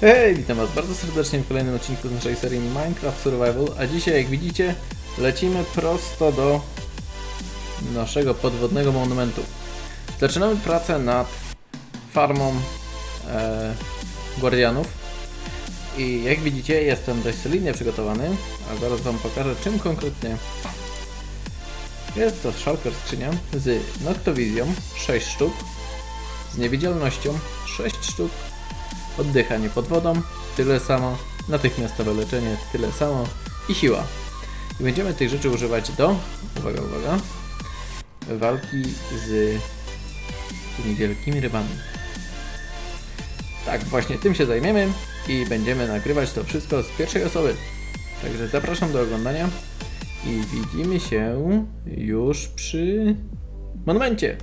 Hej, witam was bardzo serdecznie w kolejnym odcinku z naszej serii Minecraft Survival, a dzisiaj jak widzicie lecimy prosto do naszego podwodnego monumentu. Zaczynamy pracę nad farmą e, guardianów i jak widzicie jestem dość solidnie przygotowany, a zaraz wam pokażę czym konkretnie. Jest to shulker skrzynia z Noctowizją 6 sztuk, z niewidzialnością 6 sztuk, oddychanie pod wodą, tyle samo, natychmiastowe leczenie, tyle samo i siła. I będziemy tych rzeczy używać do, uwaga, uwaga, walki z tymi wielkimi rybami. Tak, właśnie tym się zajmiemy i będziemy nagrywać to wszystko z pierwszej osoby. Także zapraszam do oglądania i widzimy się już przy monumencie.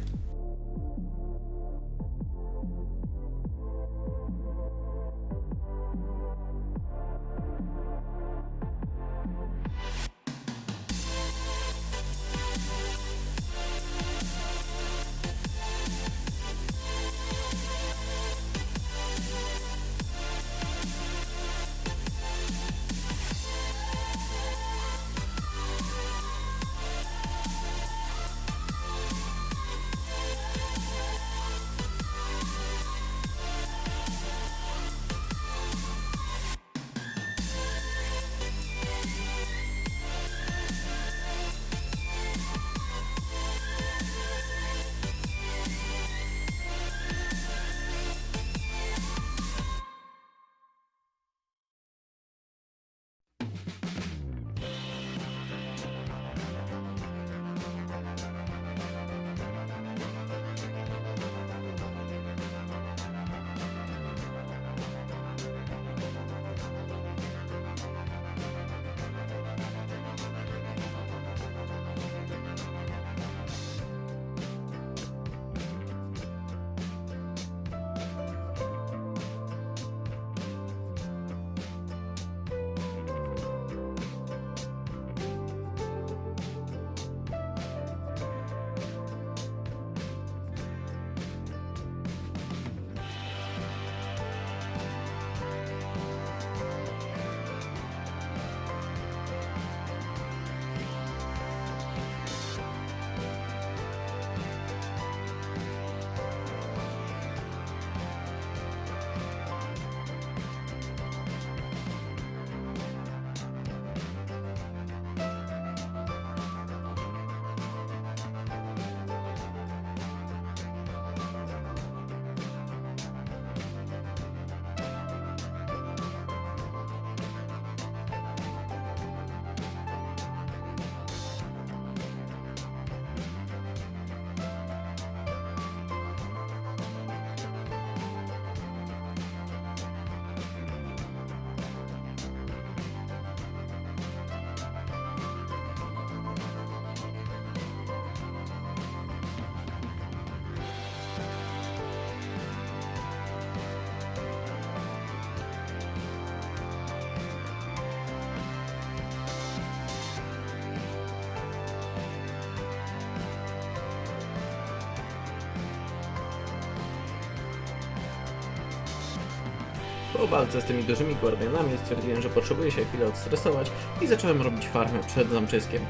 Po walce z tymi dużymi guardianami stwierdziłem, że potrzebuję się chwilę odstresować i zacząłem robić farmę przed zamczyskiem.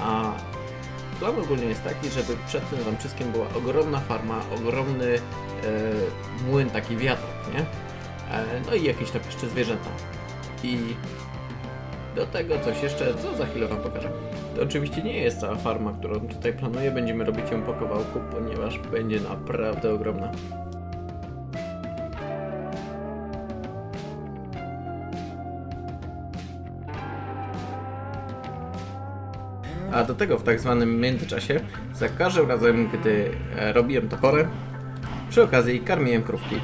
A plan ogólnie jest taki, żeby przed tym zamczyskiem była ogromna farma, ogromny e, młyn, taki wiatrak, nie? E, no i jakieś tam jeszcze zwierzęta. I do tego coś jeszcze, co za chwilę Wam pokażę. To oczywiście nie jest cała farma, którą tutaj planuję, będziemy robić ją po kawałku, ponieważ będzie naprawdę ogromna. A do tego w tak zwanym międzyczasie, za każdym razem, gdy e, robiłem topory, przy okazji karmiłem krówki.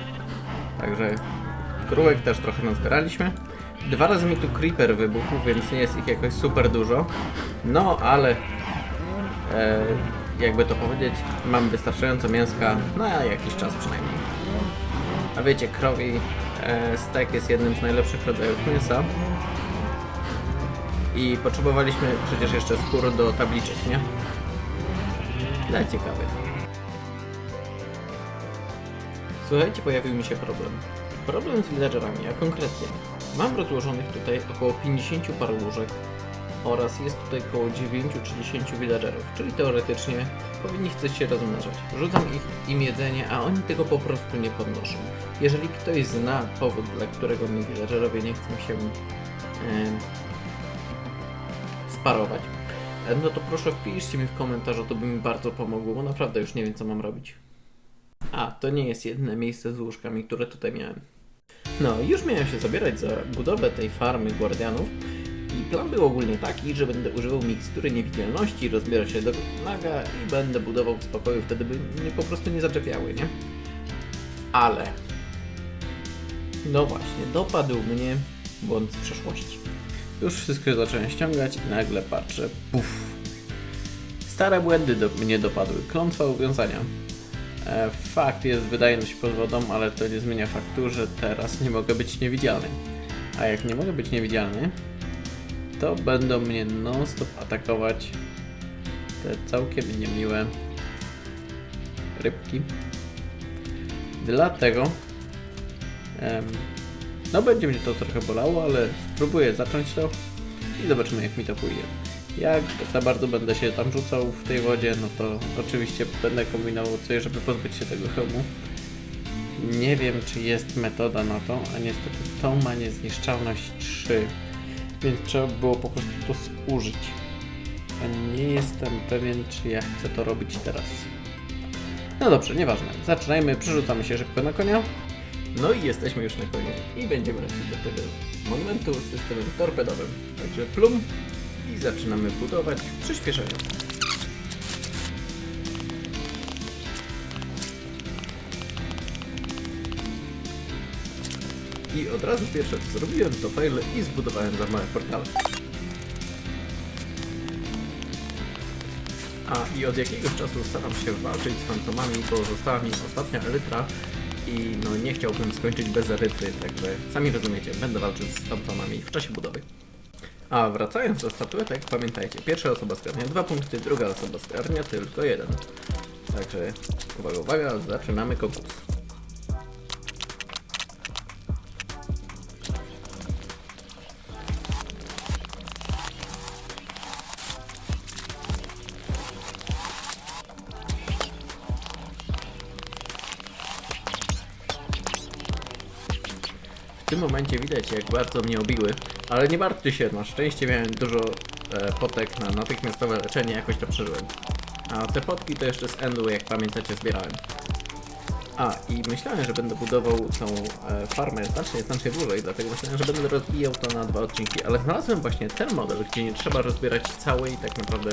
Także krówek też trochę nazbieraliśmy. Dwa razy mi tu creeper wybuchł, więc nie jest ich jakoś super dużo. No, ale e, jakby to powiedzieć, mam wystarczająco mięska na jakiś czas przynajmniej. A wiecie, krowi e, stek jest jednym z najlepszych rodzajów mięsa. I potrzebowaliśmy przecież jeszcze skór do tabliczek, nie? Dla ciekawych. Słuchajcie, pojawił mi się problem. Problem z villagerami, a konkretnie mam rozłożonych tutaj około 50 par łóżek oraz jest tutaj około 9 czy 10 villagerów, czyli teoretycznie powinni chceć się rozmnażać. Rzucam ich, im jedzenie, a oni tego po prostu nie podnoszą. Jeżeli ktoś zna powód, dla którego mi villagerowie nie chcą się sparować, e, no to proszę wpiszcie mi w komentarzu, to by mi bardzo pomogło, bo naprawdę już nie wiem co mam robić. A, to nie jest jedyne miejsce z łóżkami, które tutaj miałem. No, już miałem się zabierać za budowę tej farmy guardianów i plan był ogólnie taki, że będę używał mikstury niewidzialności, rozbiera się do naga i będę budował w spokoju, wtedy by mnie po prostu nie zaczepiały, nie? Ale... No właśnie, dopadł mnie błąd z przeszłości. Już wszystko zacząłem ściągać i nagle patrzę, puf. Stare błędy do mnie dopadły, klątwa uwiązania. E, Fakt jest wydajność pod wodą, ale to nie zmienia faktu, że teraz nie mogę być niewidzialny. A jak nie mogę być niewidzialny, to będą mnie non-stop atakować te całkiem niemiłe rybki. Dlatego em, no będzie mnie to trochę bolało, ale spróbuję zacząć to i zobaczymy jak mi to pójdzie. Jak za bardzo będę się tam rzucał w tej wodzie, no to oczywiście będę kombinował coś, żeby pozbyć się tego hełmu. Nie wiem, czy jest metoda na to, a niestety to ma niezniszczalność 3, więc trzeba było po prostu to zużyć. A nie jestem pewien, czy ja chcę to robić teraz. No dobrze, nieważne. Zaczynajmy, przerzucamy się szybko na konia. No i jesteśmy już na koniu i będziemy lecieć do tego monumentu systemem torpedowym. Także plum i zaczynamy budować w przyspieszeniu. I od razu pierwsze co zrobiłem to fail i zbudowałem za małe portale. A i od jakiegoś czasu staram się walczyć z fantomami, bo została mi ostatnia elytra i no nie chciałbym skończyć bez erytry, także sami rozumiecie, będę walczył z fantomami w czasie budowy. A wracając do statuetek, pamiętajcie, pierwsza osoba zgarnia dwa punkty, druga osoba zgarnia tylko jeden. Także uwaga, uwaga, zaczynamy konkurs. Momencie widać jak bardzo mnie obiły, ale nie martwcie się, na szczęście miałem dużo e, potek na natychmiastowe leczenie, jakoś to przeżyłem. A te potki to jeszcze z endu, jak pamiętacie, zbierałem. A, i myślałem, że będę budował tą e, farmę znacznie, znacznie dłużej, dlatego myślałem, że będę rozbijał to na dwa odcinki, ale znalazłem właśnie ten model, gdzie nie trzeba rozbierać całej, tak naprawdę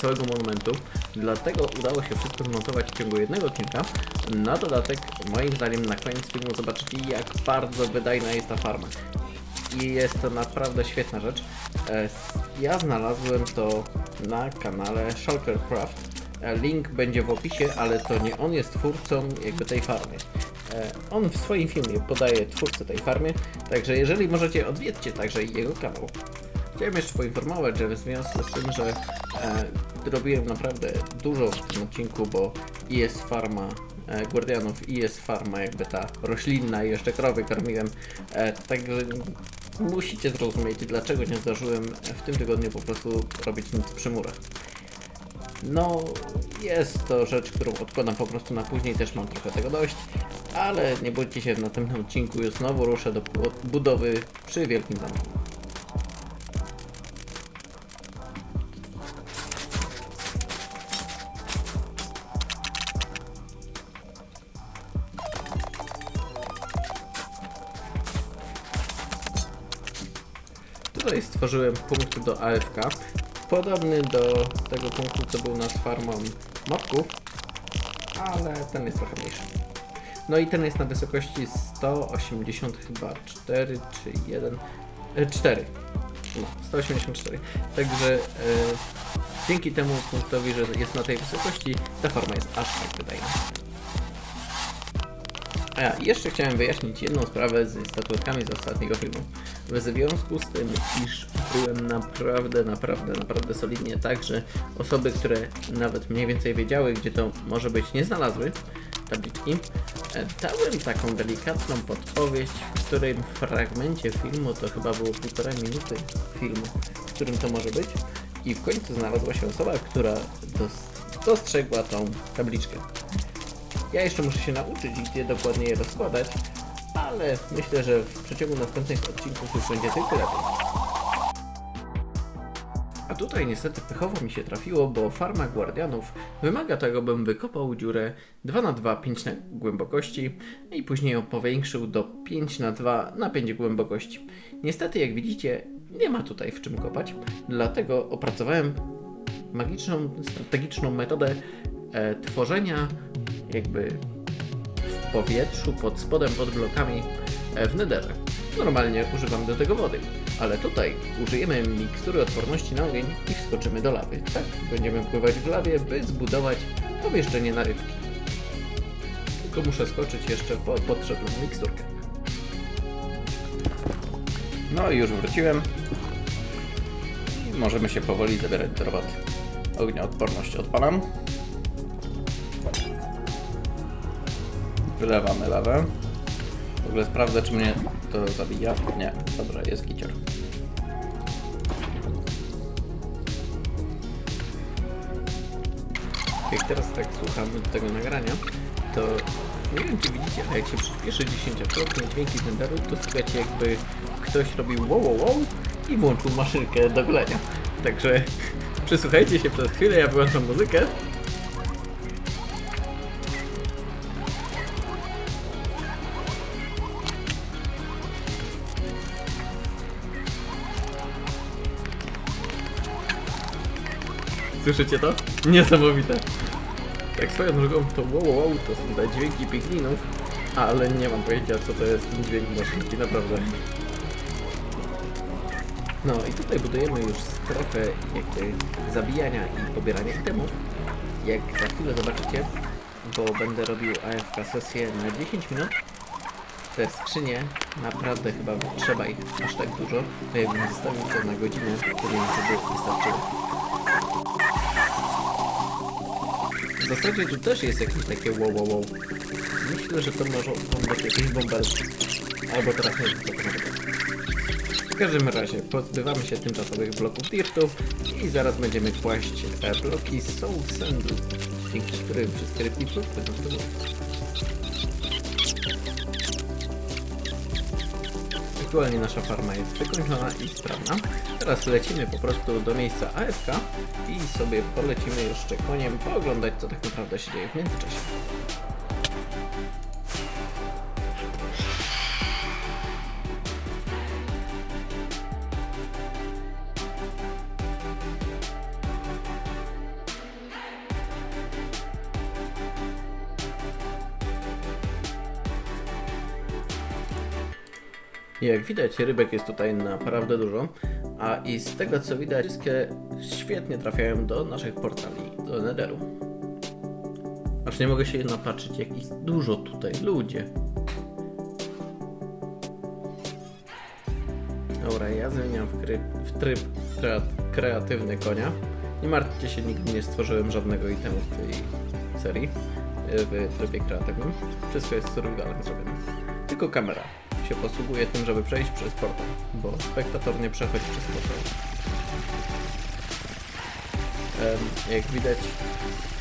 całego monumentu, dlatego udało się wszystko zmontować w ciągu jednego odcinka. Na dodatek, moim zdaniem, na koniec filmu zobaczycie, jak bardzo wydajna jest ta farma. I jest to naprawdę świetna rzecz. E, Ja znalazłem to na kanale Shulkercraft. E, Link będzie w opisie, ale to nie on jest twórcą jakby tej farmy. E, On w swoim filmie podaje twórcę tej farmy, także jeżeli możecie, odwiedźcie także jego kanał. Chciałem jeszcze poinformować, że w związku z tym, że e, robiłem naprawdę dużo w tym odcinku, bo jest farma e, Guardianów i jest farma jakby ta roślinna i jeszcze krowy karmiłem, e, także musicie zrozumieć, dlaczego nie zdążyłem w tym tygodniu po prostu robić nic przy murach. No, jest to rzecz, którą odkładam po prostu na później, też mam trochę tego dość, ale nie bójcie się, w następnym odcinku już znowu ruszę do bu- budowy przy Wielkim Zamku. Tutaj stworzyłem punkt do AFK, podobny do tego punktu, co był nad farmą mopków, ale ten jest trochę mniejszy. No i ten jest na wysokości 180 chyba 4 czy 1, e, 4. No, 184. Także e, dzięki temu punktowi, że jest na tej wysokości, ta farma jest aż tak wydajna. A ja jeszcze chciałem wyjaśnić jedną sprawę z statuetkami z ostatniego filmu. W związku z tym, iż byłem naprawdę, naprawdę, naprawdę solidnie tak, że osoby, które nawet mniej więcej wiedziały, gdzie to może być, nie znalazły, tabliczki. E, Dałem taką delikatną podpowiedź, w którym fragmencie filmu, to chyba było półtora minuty filmu, w którym to może być. I w końcu znalazła się osoba, która dos- dostrzegła tą tabliczkę. Ja jeszcze muszę się nauczyć, gdzie dokładnie je rozkładać, ale myślę, że w przeciągu następnych odcinków już będzie tylko lepiej. A tutaj niestety pechowo mi się trafiło, bo farma guardianów wymaga tego, bym wykopał dziurę 2 na 2 5 na głębokości i później ją powiększył do 5 na 2 na 5 głębokości. Niestety, jak widzicie, nie ma tutaj w czym kopać, dlatego opracowałem magiczną, strategiczną metodę e, tworzenia jakby w powietrzu, pod spodem, pod blokami e, w nederze. Normalnie używam do tego wody, ale tutaj użyjemy mikstury odporności na ogień i wskoczymy do lawy. Tak, będziemy pływać w lawie, by zbudować pomieszczenie na rybki. Tylko muszę skoczyć jeszcze po potrzebną miksturkę. No i już wróciłem. I możemy się powoli zabierać do roboty. Ognioodporność odpalam. Wylewamy lawę. W ogóle sprawdzę, czy mnie to zabija. Nie, dobrze, jest gicior. Jak teraz tak słucham tego nagrania, to nie wiem, czy widzicie, ale jak się przyspieszy 10-krotnie dźwięki Zenderu, to słuchajcie jakby ktoś robił wow, wow, wow i włączył maszynkę do golenia. Także przysłuchajcie się przez chwilę, ja wyłączam muzykę. Słyszycie to? Niesamowite. Tak swoją drogą to wow, wow, to są te dźwięki piglinów, ale nie mam pojęcia co to jest ten dźwięk maszynki, naprawdę. No i tutaj budujemy już strefę jakby zabijania i pobierania itemów. Jak za chwilę zobaczycie, bo będę robił AFK sesję na 10 minut. Te skrzynie naprawdę chyba trzeba ich aż tak dużo, to jakbym zostawił to na godzinę, to by wystarczyło. W zasadzie tu też jest jakieś takie wow wow wow. Myślę, że to może być jakieś bąbelki. Albo teraz nie. W każdym razie pozbywamy się tymczasowych bloków dirtów i zaraz będziemy kłaść e, bloki soul sandu, dzięki którym wszystkie rybki płyną w Aktualnie nasza farma jest wykończona i sprawna. Teraz lecimy po prostu do miejsca AFK i sobie polecimy jeszcze koniem pooglądać co tak naprawdę się dzieje w międzyczasie. Jak widać, rybek jest tutaj naprawdę dużo, a i z tego co widać, wszystkie świetnie trafiają do naszych portali, do Netheru. Aż nie mogę się napatrzeć, jak jest dużo tutaj, ludzie. Dobra, ja zmieniam w, w tryb krea, kreatywny konia. Nie martwcie się, nigdy nie stworzyłem żadnego itemu w tej serii, w trybie kreatywnym. Wszystko jest survivalem zrobione. Tylko kamera się posługuje tym, żeby przejść przez portal, bo spektator nie przechodzi przez portal. Jak widać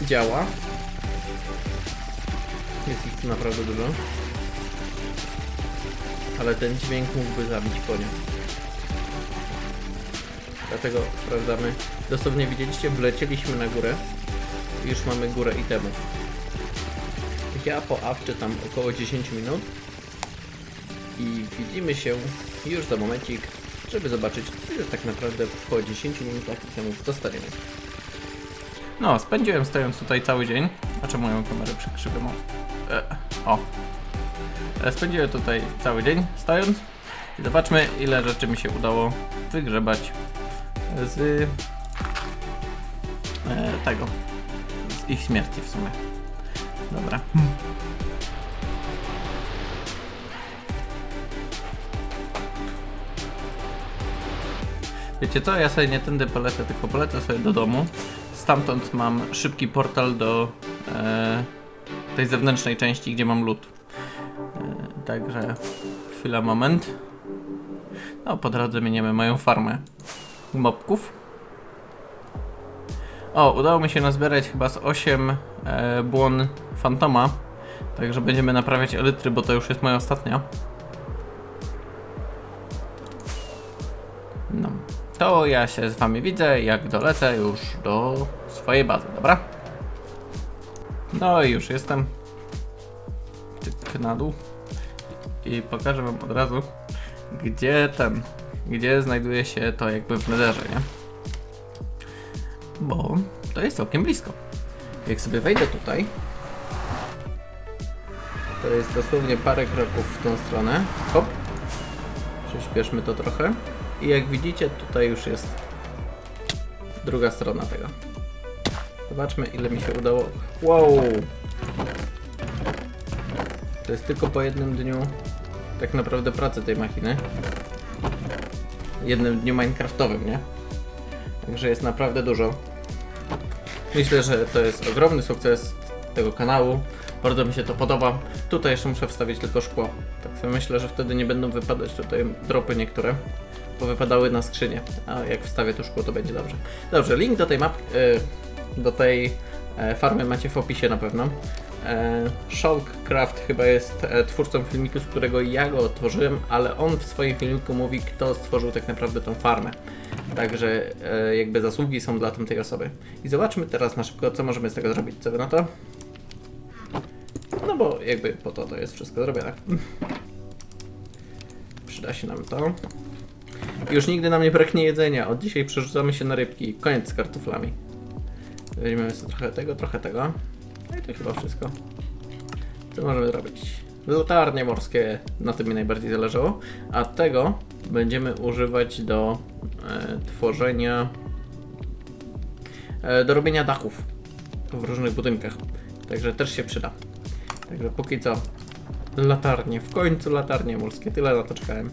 działa. Jest ich tu naprawdę dużo. Ale ten dźwięk mógłby zabić konia. Dlatego sprawdzamy. Dosłownie widzieliście, wlecieliśmy na górę. Już mamy górę itemów. Ja po awczy tam około 10 minut i widzimy się już za momencik, żeby zobaczyć, ile tak naprawdę po 10 minutach itemów dostaniemy. No, spędziłem stojąc tutaj cały dzień. A czemu moją kamerę przekrzywiam? E, o. E, spędziłem tutaj cały dzień stojąc. I zobaczmy, ile rzeczy mi się udało wygrzebać z e, tego. Z ich śmierci w sumie. Dobra. Wiecie co, ja sobie nie tędy polecę, tylko polecę sobie do domu. Stamtąd mam szybki portal do, e, tej zewnętrznej części, gdzie mam lód. E, Także chwila, moment. No, po drodze miniemy moją farmę mopków. O, udało mi się nazbierać chyba z 8 e, błon Fantoma. Także będziemy naprawiać elitry, bo to już jest moja ostatnia. To ja się z wami widzę, jak dolecę już do swojej bazy, dobra? No i już jestem. Tyk na dół. I pokażę wam od razu, gdzie ten, gdzie znajduje się to jakby w nederze, nie? Bo to jest całkiem blisko. Jak sobie wejdę tutaj, to jest dosłownie parę kroków w tą stronę. Hop. Przyspieszmy to trochę. I jak widzicie, tutaj już jest druga strona tego. Zobaczmy, ile mi się udało. Wow! To jest tylko po jednym dniu tak naprawdę pracy tej machiny. Jednym dniu minecraftowym, nie? Także jest naprawdę dużo. Myślę, że to jest ogromny sukces tego kanału. Bardzo mi się to podoba. Tutaj jeszcze muszę wstawić tylko szkło. Tak sobie myślę, że wtedy nie będą wypadać tutaj dropy niektóre. Bo wypadały na skrzynię. A jak wstawię to szkło, to będzie dobrze. Dobrze, link do tej mapki, do tej e, farmy macie w opisie na pewno. E, Shulkcraft chyba jest e, twórcą filmiku, z którego ja go otworzyłem, ale on w swoim filmiku mówi, kto stworzył tak naprawdę tą farmę. Także e, jakby zasługi są dla tamtej osoby. I zobaczmy teraz na szybko, co możemy z tego zrobić. Co wy na to? No bo jakby po to to jest wszystko zrobione. Przyda się nam to. Już nigdy nam nie braknie jedzenia. Od dzisiaj przerzucamy się na rybki. Koniec z kartoflami. Weźmiemy sobie trochę tego, trochę tego. No i to chyba wszystko. Co możemy zrobić? Latarnie morskie, na tym mi najbardziej zależało. A tego będziemy używać do e, tworzenia. E, do robienia dachów w różnych budynkach. Także też się przyda. Także póki co latarnie, w końcu latarnie morskie, tyle na to czekałem.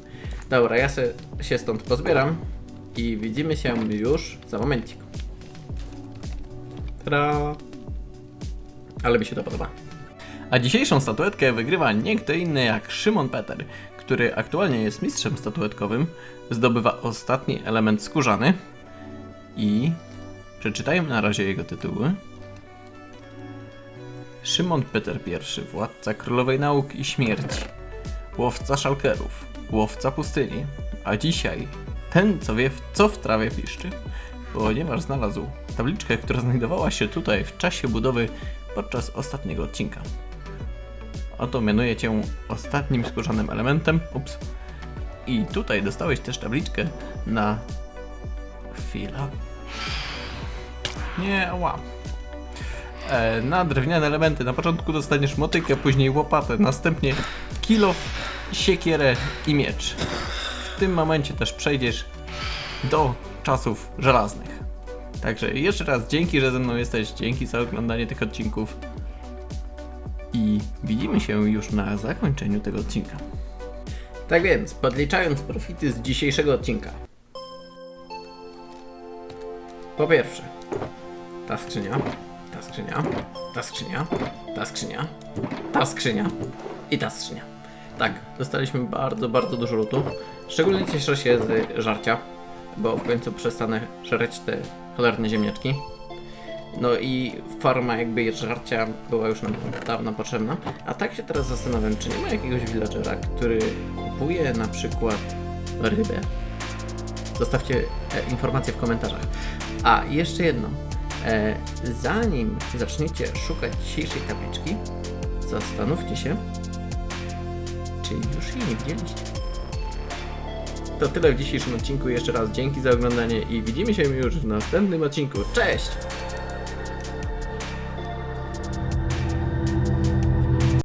Dobra, ja se, się stąd pozbieram i widzimy się już za momencik. Tada! Ale mi się to podoba. A dzisiejszą statuetkę wygrywa nie kto inny jak Szymon Peter, który aktualnie jest mistrzem statuetkowym, zdobywa ostatni element skórzany i przeczytajmy na razie jego tytuły. Szymon Peter I, władca królowej nauk i śmierci, łowca szalkerów, łowca pustyni, a dzisiaj ten, co wie, co w trawie piszczy, ponieważ znalazł tabliczkę, która znajdowała się tutaj w czasie budowy podczas ostatniego odcinka. Oto mianuję cię ostatnim skórzanym elementem. Ups. I tutaj dostałeś też tabliczkę na... Chwila. Nie, ła. E, na drewniane elementy. Na początku dostaniesz motykę, później łopatę, następnie kilo, siekierę i miecz. W tym momencie też przejdziesz do czasów żelaznych. Także jeszcze raz dzięki, że ze mną jesteś, dzięki za oglądanie tych odcinków i widzimy się już na zakończeniu tego odcinka. Tak więc, podliczając profity z dzisiejszego odcinka. Po pierwsze, ta skrzynia, skrzynia, ta skrzynia, ta skrzynia, ta skrzynia i ta skrzynia. Tak, dostaliśmy bardzo, bardzo dużo lutu. Szczególnie cieszę się z żarcia, bo w końcu przestanę żreć te cholerne ziemniaczki. No i farma jakby żarcia była już nam dawno potrzebna. A tak się teraz zastanawiam, czy nie ma jakiegoś villagera, który kupuje na przykład rybę. Zostawcie e, informacje w komentarzach. A jeszcze jedno. E, zanim zaczniecie szukać dzisiejszej tabliczki, zastanówcie się, czy już jej nie widzieliście. To tyle w dzisiejszym odcinku. Jeszcze raz dzięki za oglądanie i widzimy się już w następnym odcinku. Cześć!